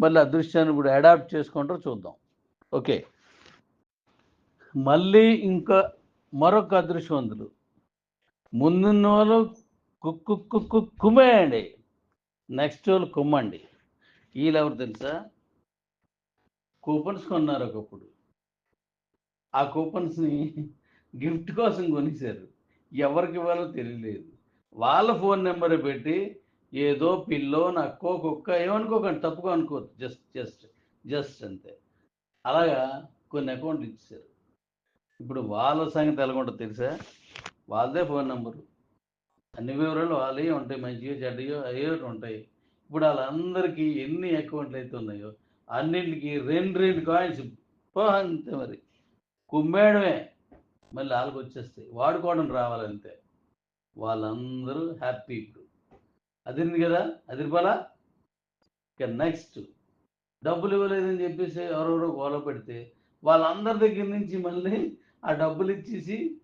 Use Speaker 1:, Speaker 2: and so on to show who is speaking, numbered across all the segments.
Speaker 1: మళ్ళీ అదృశ్యాన్ని ఇప్పుడు అడాప్ట్ చేసుకుంటారో చూద్దాం. ఓకే. మళ్ళీ ఇంకా మరొక అదృశ్యవంతులు ముందున్న వాళ్ళు కుక్కు కుక్కు కుమ్మేయండి. నెక్స్ట్ వాళ్ళు కుమ్మండి. వీళ్ళు ఎవరు తెలుసా? కూపన్స్ కొన్నారు ఒకప్పుడు. ఆ కూపన్స్ని గిఫ్ట్ కోసం కొనేశారు ఎవరికి ఇవ్వాలో తెలియలేదు. వాళ్ళ ఫోన్ నెంబర్ పెట్టి ఏదో పిల్లో నక్కో కుక్క ఏమనుకోకండి తప్పుగా అనుకోవద్దు జస్ట్ జస్ట్ జస్ట్ అంతే. అలాగా కొన్ని అకౌంట్లు ఇచ్చారు ఇప్పుడు వాళ్ళ సంగతి ఎలాగుంటుంది తెలుసా? వాళ్ళదే ఫోన్ నెంబరు. అన్ని వివరాలు వాళ్ళే ఉంటాయి మంచిగా చెడ్డయో అయ్యో ఉంటాయి. ఇప్పుడు వాళ్ళందరికీ ఎన్ని అకౌంట్లు అయితే ఉన్నాయో అన్నింటికి రెండు రెండు కాయిన్స్ అంతే మరి. కుమ్మేయడమే. మళ్ళీ వాళ్ళకి వచ్చేస్తాయి వాడుకోవడం రావాలంతే. వాళ్ళందరూ హ్యాపీ ఇప్పుడు. అదిరింది కదా? అదిరిపాలా? ఇక నెక్స్ట్ డబ్బులు ఇవ్వలేదని చెప్పేసి ఎవరెవరో గోల పెడితే వాళ్ళందరి దగ్గర నుంచి మళ్ళీ ఆ డబ్బులు ఇచ్చేసి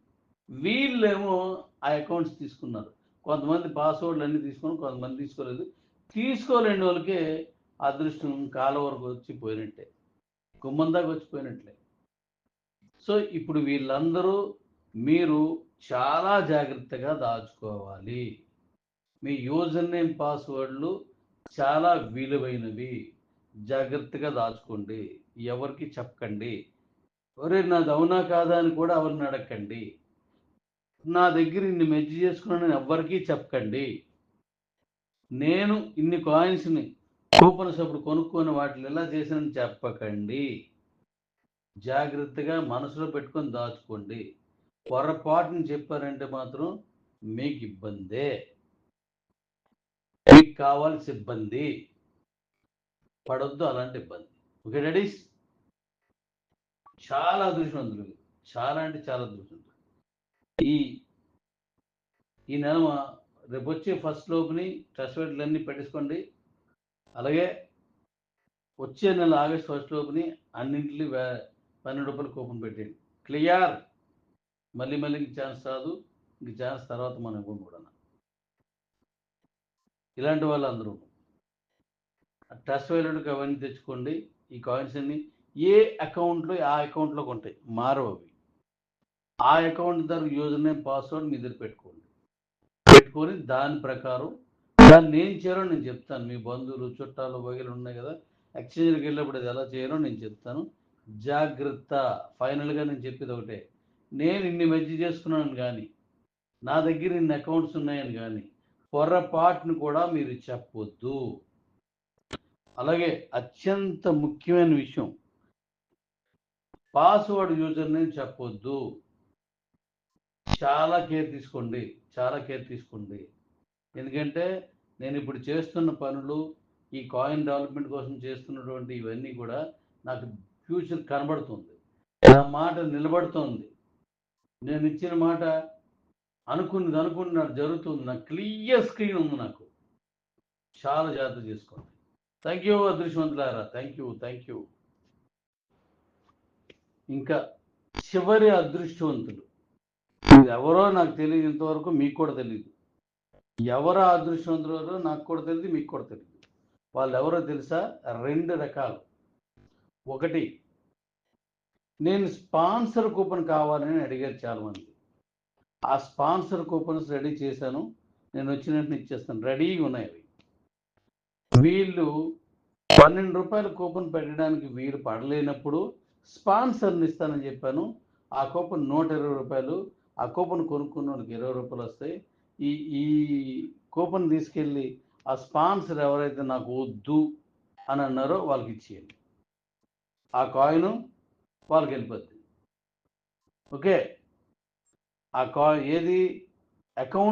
Speaker 1: వీళ్ళేమో ఆ అకౌంట్స్ తీసుకున్నారు. కొంతమంది పాస్వర్డ్లు అన్నీ తీసుకుని కొంతమంది తీసుకోలేదు. తీసుకోలేని వాళ్ళకే అదృష్టం కాల వరకు వచ్చి పోయినట్టే. గుమ్మం దాకా వచ్చిపోయినట్లే సో ఇప్పుడు వీళ్ళందరూ మీరు చాలా జాగ్రత్తగా దాచుకోవాలి. మీ యూజర్ నేమ్ పాస్వర్డ్లు చాలా విలువైనవి జాగ్రత్తగా దాచుకోండి. ఎవరికి చెప్పకండి. ఒరే నాది అవునా కాదా? అని కూడా ఎవరిని అడగండి నా దగ్గర ఇన్ని మెజ్జి చేసుకున్నాను ఎవ్వరికీ చెప్పకండి. నేను ఇన్ని కాయిన్స్ని కూపన్స్ అప్పుడు కొనుక్కొని వాటిని ఎలా చేశానని చెప్పకండి. జాగ్రత్తగా మనసులో పెట్టుకొని దాచుకోండి. పొరపాటుని చెప్పారంటే మాత్రం మీకు ఇబ్బందే. కావాల్సిన ఇబ్బంది పడొద్దు అలాంటి ఇబ్బంది. ఓకే డాడీస్ చాలా అదృష్టవంతులు అందులో. చాలా అంటే చాలా అదృష్టవంతులు ఈ ఈ నెల రేపు వచ్చే ఫస్ట్ లోపుని ట్రస్ట్ అన్నీ పెట్టేసుకోండి. అలాగే వచ్చే నెల ఆగస్ట్ ఫస్ట్ లోపుని అన్నింటినీ వే- పన్నెండు రూపాయలు కూపన్ పెట్టండి క్లియర్? మళ్ళీ మళ్ళీ ఇంక ఛాన్స్ రాదు. ఇంక ఛాన్స్ తర్వాత మనం ఇవ్వం కూడా. ఇలాంటి వాళ్ళు అందరూ ట్రస్ట్ వైలెట్కి అవన్నీ తెచ్చుకోండి ఈ కాయిన్స్ అన్ని. ఏ అకౌంట్లో ఆ అకౌంట్లోకి ఉంటాయి మారవు అవి. ఆ అకౌంట్ ద్వారా యూజర్ నేమ్ పాస్వర్డ్ మీ దగ్గర పెట్టుకోండి. పెట్టుకొని దాని ప్రకారం దాన్ని ఏం చేయాలో నేను చెప్తాను. మీ బంధువులు చుట్టాలు వగేలు ఉన్నాయి కదా ఎక్స్చేంజ్కి వెళ్ళినప్పుడు అది ఎలా చేయాలో నేను చెప్తాను. జాగ్రత్త. ఫైనల్గా నేను చెప్పేది ఒకటే. నేను ఇన్ని మధ్య చేసుకున్నాను కానీ నా దగ్గర ఇన్ని అకౌంట్స్ ఉన్నాయని కానీ పొరపాటును కూడా మీరు చెప్పొద్దు. అలాగే అత్యంత ముఖ్యమైన విషయం. పాస్వర్డ్ యూజర్ నేమ్ చెప్పొద్దు. చాలా కేర్ తీసుకోండి చాలా కేర్ తీసుకోండి. ఎందుకంటే నేను ఇప్పుడు చేస్తున్న పనులు ఈ కాయిన్ డెవలప్మెంట్ కోసం చేస్తున్నటువంటి ఇవన్నీ కూడా నాకు ఫ్యూచర్ కనబడుతుంది. నా మాట నిలబడుతోంది. నేను ఇచ్చిన మాట అనుకున్నది అనుకున్నది జరుగుతుంది నాకు క్లియర్ స్క్రీన్ ఉంది నాకు. చాలా జాగ్రత్త చేసుకోండి. థ్యాంక్ యూ అదృష్టవంతులారా. థ్యాంక్ యూ థ్యాంక్ యూ ఇంకా చివరి అదృష్టవంతులు. ఎవరో నాకు తెలియదు ఇంతవరకు మీకు కూడా తెలియదు ఎవరు అదృష్టవంతులు నాకు కూడా తెలియదు మీకు కూడా తెలియదు వాళ్ళు ఎవరో తెలుసా? రెండు రకాలు. ఒకటి నేను స్పాన్సర్ కూపన్ కావాలని అడిగారు చాలామంది. ఆ స్పాన్సర్ కూపన్స్ రెడీ చేశాను. నేను వచ్చినట్టు ఇచ్చేస్తాను. రెడీగా ఉన్నాయి అవి. వీళ్ళు పన్నెండు రూపాయల కూపన్ పెట్టడానికి వీలు పడలేనప్పుడు స్పాన్సర్ని ఇస్తానని చెప్పాను. ఆ కూపన్ నూట ఇరవై రూపాయలు ఆ కూపన్ కొనుక్కున్న వాళ్ళకి ఇరవై రూపాయలు వస్తాయి. ఈ ఈ కూపన్ తీసుకెళ్ళి ఆ స్పాన్సర్ ఎవరైతే నాకు వద్దు అని అన్నారో వాళ్ళకి ఇచ్చేయండి. ఆ కాయిన్ వాళ్ళకి వెళ్ళిపోద్ది. ఓకే? ఆ కా ఏది అకౌంట్